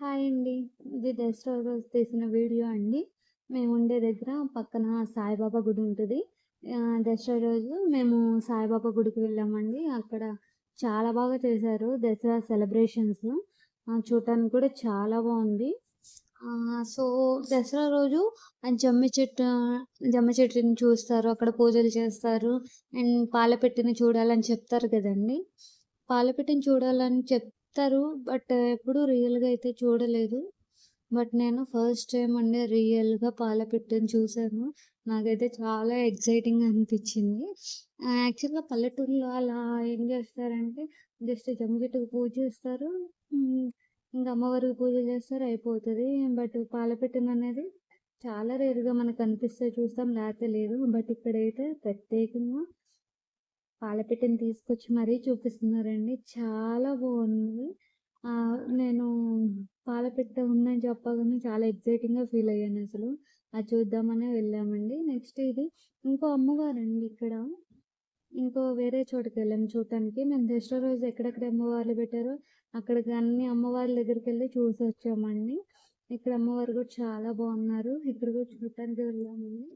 Hi అండి. ఇది దసరా రోజు తీసిన వీడియో అండి. మేము ఉండే దగ్గర పక్కన సాయిబాబా గుడి ఉంటుంది దసరా రోజు మేము సాయిబాబా గుడికి వెళ్ళామండి. అక్కడ చాలా బాగా చేశారు దసరా సెలబ్రేషన్స్. చూడటానికి కూడా చాలా బాగుంది సో, దసరా రోజు ఆ జమ్మి చెట్టు జమ్మి చెట్టుని చూస్తారు. అక్కడ పూజలు చేస్తారు. అండ్ పాలపెట్టిని చూడాలని చెప్తారు కదండి పాలపెట్టిని చూడాలని చెప్ చెప్తారు. బట్ ఎప్పుడూ రియల్‌గా అయితే చూడలేదు. బట్ నేను ఫస్ట్ టైం అండి రియల్‌గా పాలపిట్టని చూశాను నాకైతే చాలా ఎక్సైటింగ్ అనిపించింది. యాక్చువల్‌గా పల్లెటూరులో అలా ఏం చేస్తారంటే జస్ట్ జమ్మి పూజ చేస్తారు. ఇంకా అమ్మవారికి పూజ చేస్తారు అయిపోతుంది బట్ పాలపిట్టననేది చాలా రేరుగా మనకు అనిపిస్తే చూస్తాం. లేతే లేదు. బట్ ఇక్కడైతే ప్రత్యేకంగా పాలపిట్టని తీసుకొచ్చి మరీ చూపిస్తున్నారండి. చాలా బాగుంది నేను పాలపిట్ట ఉందని చెప్పగానే చాలా ఎగ్జైటింగ్గా ఫీల్ అయ్యాను అసలు అది చూద్దామనే వెళ్ళామండి. నెక్స్ట్ ఇది ఇంకో అమ్మవారండి ఇక్కడ. ఇంకో వేరే చోటుకెళ్ళాం చూడటానికి. మేము దసరా రోజు ఎక్కడెక్కడ అమ్మవార్లు పెట్టారో అక్కడికి అన్ని అమ్మవార్ల చూసి వచ్చామండి ఇక్కడ అమ్మవారు కూడా చాలా బాగున్నారు ఇక్కడ కూడా చూడటానికి వెళ్ళామండి.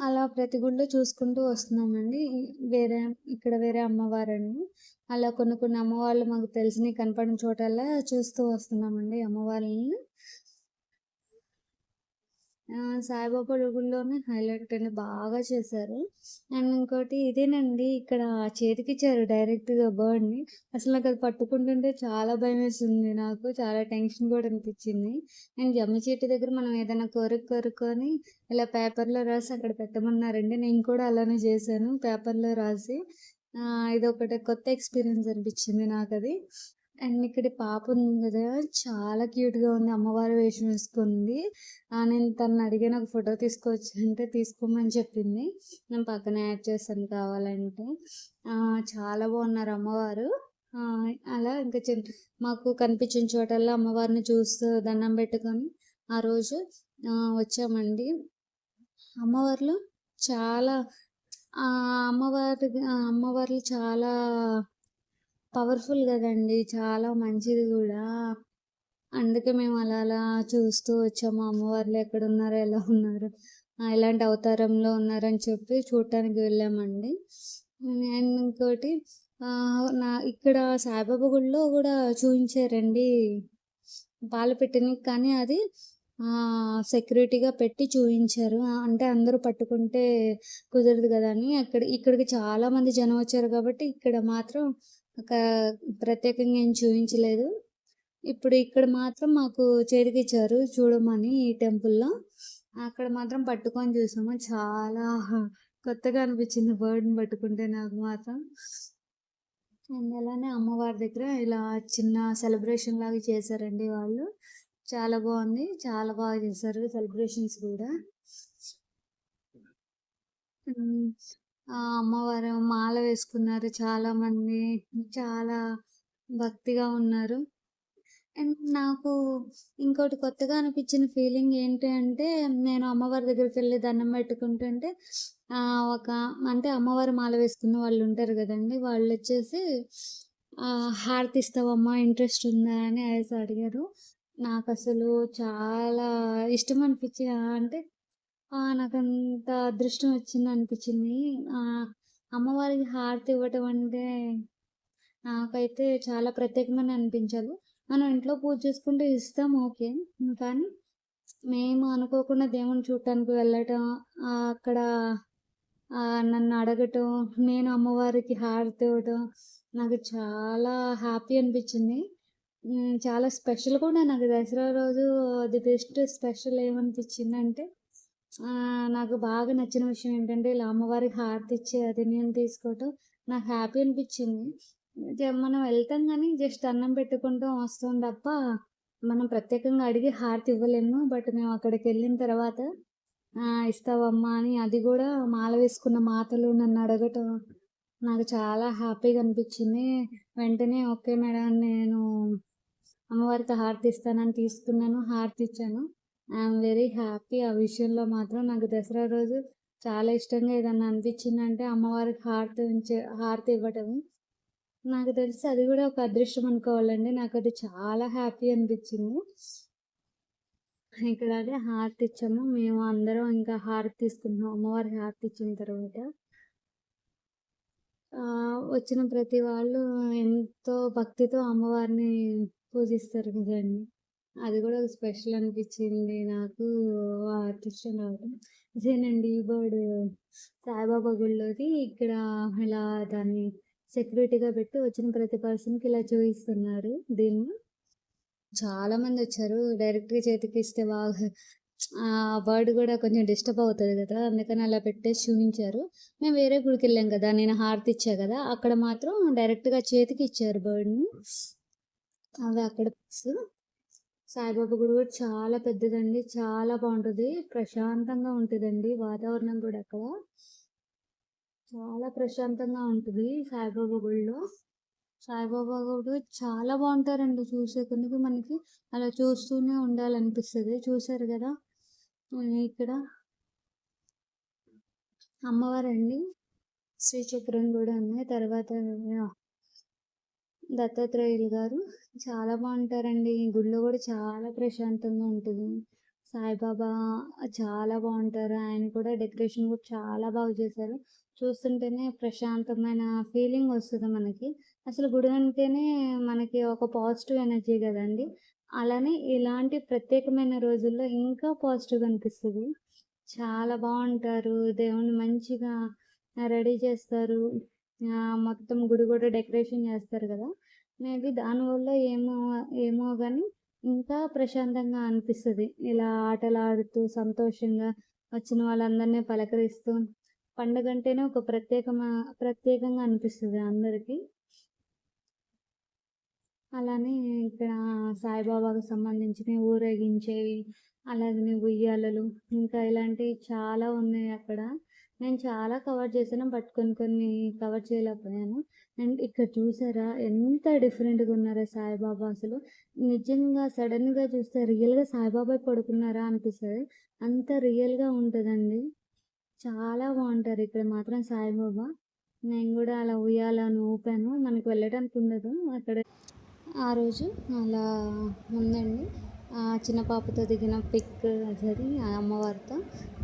అలా ప్రతి గుడిలో చూసుకుంటూ వస్తున్నామండి. వేరే ఇక్కడ వేరే అమ్మవారండి. అలా కొన్ని కొన్ని అమ్మవార్లు మాకు తెలిసినవి కనపడిన చోటల్లా చూస్తూ వస్తున్నామండి అమ్మవార్లని. సాయిబాబా గుడిలోనే హైలైట్ అండి. బాగా చేశారు. అండ్ ఇంకోటి ఇదేనండి ఇక్కడ చేతికిచ్చారు డైరెక్ట్‌గా బర్డ్‌ని. అసలు నాకు అది పట్టుకుంటుంటే చాలా భయమేసింది నాకు. చాలా టెన్షన్ కూడా అనిపించింది. అండ్ జమ్మి చెట్టు దగ్గర మనం ఏదైనా కోరిక కోరుకొని ఇలా పేపర్‌లో రాసి అక్కడ పెట్టమన్నారండి. నేను కూడా అలానే చేశాను. పేపర్‌లో రాసి ఇది ఒకటి కొత్త ఎక్స్‌పీరియన్స్ అనిపించింది నాకు అది అండ్ ఇక్కడ పాప ఉంది కదా! చాలా క్యూట్‌గా ఉంది. అమ్మవారి వేషం వేసుకుంది. నేను తనని అడిగాను ఒక ఫోటో తీసుకోవచ్చు అంటే తీసుకోమని చెప్పింది. నేను పక్కన యాడ్ చేస్తాను కావాలంటే. చాలా బాగున్నారు అమ్మవారు. అలా ఇంకా చిన్న మాకు కనిపించిన చోటల్లో అమ్మవారిని చూస్తూ దండం పెట్టుకొని ఆ రోజు వచ్చామండి. అమ్మవార్లు చాలా అమ్మవారి అమ్మవార్లు చాలా పవర్‌ఫుల్ కదండీ! చాలా మంచిది కూడా. అందుకే మేము అలా అలా చూస్తూ వచ్చాము. అమ్మవార్లు ఎక్కడున్నారు? ఎలా ఉన్నారు? ఇలాంటి ఎలాంటి అవతారంలో ఉన్నారని చెప్పి చూడటానికి వెళ్ళామండి. అండ్ ఇంకోటి నా ఇక్కడ సాయిబాబా గుడిలో కూడా చూపించారండి పాలు పెట్టినవి కానీ అది సెక్యూరిటీగా పెట్టి చూపించారు అంటే అందరూ పట్టుకుంటే కుదరదు కదా! అని అక్కడ ఇక్కడికి చాలామంది జనం వచ్చారు కాబట్టి ఇక్కడ మాత్రం ఒక ప్రత్యేకంగా ఏం చూపించలేదు ఇప్పుడు ఇక్కడ మాత్రం మాకు చేతికిచ్చారు చూడమని ఈ టెంపుల్‌లో. అక్కడ మాత్రం పట్టుకొని చూసాము. చాలా కొత్తగా అనిపించింది బర్డ్‌ని పట్టుకుంటే నాకు మాత్రం. అండ్ అలానే అమ్మవారి దగ్గర ఇలా చిన్న సెలబ్రేషన్ లాగా చేశారండి వాళ్ళు. చాలా బాగుంది చాలా బాగా చేశారు సెలబ్రేషన్స్ కూడా. అమ్మవారు మాల వేసుకున్నారు చాలామంది. చాలా భక్తిగా ఉన్నారు. అండ్ నాకు ఇంకోటి కొత్తగా అనిపించిన ఫీలింగ్ ఏంటి అంటే నేను అమ్మవారి దగ్గరికి వెళ్ళి దండం పెట్టుకుంటుంటే ఒక అంటే అమ్మవారు మాల వేసుకున్న వాళ్ళు ఉంటారు కదండీ! వాళ్ళు వచ్చేసి హారతి ఇస్తావమ్మా ఇంట్రెస్ట్ ఉందా? అని అనేసి అడిగారు. నాకు అసలు చాలా ఇష్టం అనిపించి అంటే నాకంత అదృష్టం వచ్చింది అనిపించింది అమ్మవారికి హారతి ఇవ్వటం అంటే నాకైతే చాలా ప్రత్యేకమని అనిపించదు మనం ఇంట్లో పూజ చేసుకుంటే ఇస్తాం ఓకే. కానీ మేము అనుకోకుండా దేవుని చూడటానికి వెళ్ళటం అక్కడ నన్ను అడగటం, నేను అమ్మవారికి హారతి ఇవ్వటం నాకు చాలా హ్యాపీ అనిపించింది. చాలా స్పెషల్ కూడా నాకు దసరా రోజు ది బెస్ట్ స్పెషల్ ఏమనిపించింది అంటే నాకు బాగా నచ్చిన విషయం ఏంటంటే ఇలా అమ్మవారికి హారతి ఇచ్చే అది నేను తీసుకోవటం నాకు హ్యాపీ అనిపించింది. జ మనం వెళ్తాం కానీ జస్ట్ అన్నం పెట్టుకుంటాం వస్తాం తప్ప మనం ప్రత్యేకంగా అడిగి హారతి ఇవ్వలేము. బట్ మేము అక్కడికెళ్ళిన తర్వాత ఇస్తావమ్మా అని అది కూడా మాల వేసుకున్న మాతలు నన్ను అడగటం నాకు చాలా హ్యాపీగా అనిపించింది. వెంటనే ఓకే మేడం నేను అమ్మవారికి హారతి ఇస్తానని తీసుకున్నాను. హారతి ఇచ్చాను. ఐఎమ్ వెరీ హ్యాపీ ఆ విషయంలో మాత్రం నాకు దసరా రోజు చాలా ఇష్టంగా ఏదన్నా అనిపించిందంటే అమ్మవారికి హారతి ఉంచే హారతి ఇవ్వటం నాకు తెలిసి అది కూడా ఒక అదృష్టం అనుకోవాలండి. నాకు అది చాలా హ్యాపీ అనిపించింది ఇక్కడ అదే హారతి ఇచ్చాము. మేము అందరం ఇంకా హారతి తీసుకుంటున్నాం. అమ్మవారికి హారతి ఇచ్చిన తర్వాత. వచ్చిన ప్రతి వాళ్ళు ఎంతో భక్తితో అమ్మవారిని పూజిస్తారు కదండీ! అది కూడా ఒక స్పెషల్ అనిపించింది నాకు ఆర్టిస్ట్ రావడం. ఇదేనండి బర్డ్ సాయిబాబా గుడిలోది. ఇక్కడ ఇలా దాన్ని సెక్యూరిటీగా పెట్టి వచ్చిన ప్రతి పర్సన్‌కి ఇలా చూపిస్తున్నారు దీన్ని. చాలామంది వచ్చారు డైరెక్ట్‌గా చేతికి ఇస్తే బాగా ఆ బర్డ్ కూడా కొంచెం డిస్టర్బ్ అవుతుంది కదా అందుకని అలా పెట్టేసి చూపించారు మేము వేరే గుడికి వెళ్ళాం కదా నేను హారతి ఇచ్చా కదా అక్కడ మాత్రం డైరెక్ట్‌గా చేతికి ఇచ్చారు బర్డ్‌ని. అవి అక్కడ సాయిబాబా గుడి కూడా చాలా పెద్దదండి. చాలా బాగుంటుంది ప్రశాంతంగా ఉంటుందండి వాతావరణం కూడా అక్కడ. చాలా ప్రశాంతంగా ఉంటుంది సాయిబాబా గుడిలో. సాయిబాబా గుడు చాలా బాగుంటారండి చూసే కొద్దికి మనకి అలా చూస్తూనే ఉండాలనిపిస్తుంది చూసారు కదా ఇక్కడ అమ్మవారండి. శ్రీచక్రం కూడా ఉన్నాయి. తర్వాత దత్తాత్రేయులు గారు. చాలా బాగుంటారండి. ఈ గుడిలో కూడా చాలా ప్రశాంతంగా ఉంటుంది. సాయిబాబా చాలా బాగుంటారు. ఆయన కూడా డెకరేషన్ కూడా చాలా బాగా చేశారు. చూస్తుంటేనే ప్రశాంతమైన ఫీలింగ్ వస్తుంది మనకి. అసలు గుడి అంటేనే మనకి ఒక పాజిటివ్ ఎనర్జీ కదండి. అలానే ఇలాంటి ప్రత్యేకమైన రోజుల్లో ఇంకా పాజిటివ్ అనిపిస్తుంది. చాలా బాగుంటారు. దేవుణ్ణి మంచిగా రెడీ చేస్తారు. మొత్తం గుడి కూడా డెకరేషన్ చేస్తారు కదా. మేబీ దానివల్ల ఏమో ఏమో కానీ ఇంకా ప్రశాంతంగా అనిపిస్తుంది. ఇలా ఆటలు ఆడుతూ సంతోషంగా వచ్చిన వాళ్ళందరిని పలకరిస్తూ పండుగ అంటేనే ఒక ప్రత్యేకమ ప్రత్యేకంగా అనిపిస్తుంది అందరికీ. అలానే ఇక్కడ సాయిబాబాకు సంబంధించినవి ఊరేగించేవి, అలాగనే ఉయ్యాలలు ఇంకా ఇలాంటివి చాలా ఉన్నాయి అక్కడ. నేను చాలా కవర్ చేశాను. బట్ కొన్ని కొన్ని కవర్ చేయలేకపోయాను. అండ్ ఇక్కడ చూసారా ఎంత డిఫరెంట్‌గా ఉన్నారా సాయిబాబా అసలు. నిజంగా సడన్గా చూస్తే రియల్‌గా సాయిబాబా పడుకున్నారా అనిపిస్తుంది అంత రియల్‌గా ఉంటుందండి చాలా బాగుంటారు ఇక్కడ మాత్రం సాయిబాబా. నేను కూడా అలా ఉయ్యాలని ఊపాను. మనకు వెళ్ళడానికి ఉండదు. అక్కడ ఆ రోజు అలా ఉందండి. చిన్న పాపతో దిగిన పిక్ అది అమ్మవారితో.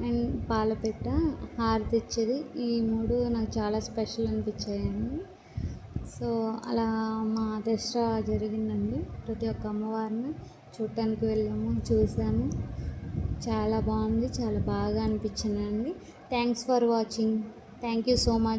అండ్ పాలపిట్ట, హారతి ఇచ్చేది. ఈ మూడు నాకు చాలా స్పెషల్ అనిపించాయండి సో, అలా మా దసరా జరిగిందండి. ప్రతి ఒక్క అమ్మవారిని చూడటానికి వెళ్ళాము. చూసాము. చాలా బాగుంది చాలా బాగా అనిపించిందండి thanks for watching. Thank you so much.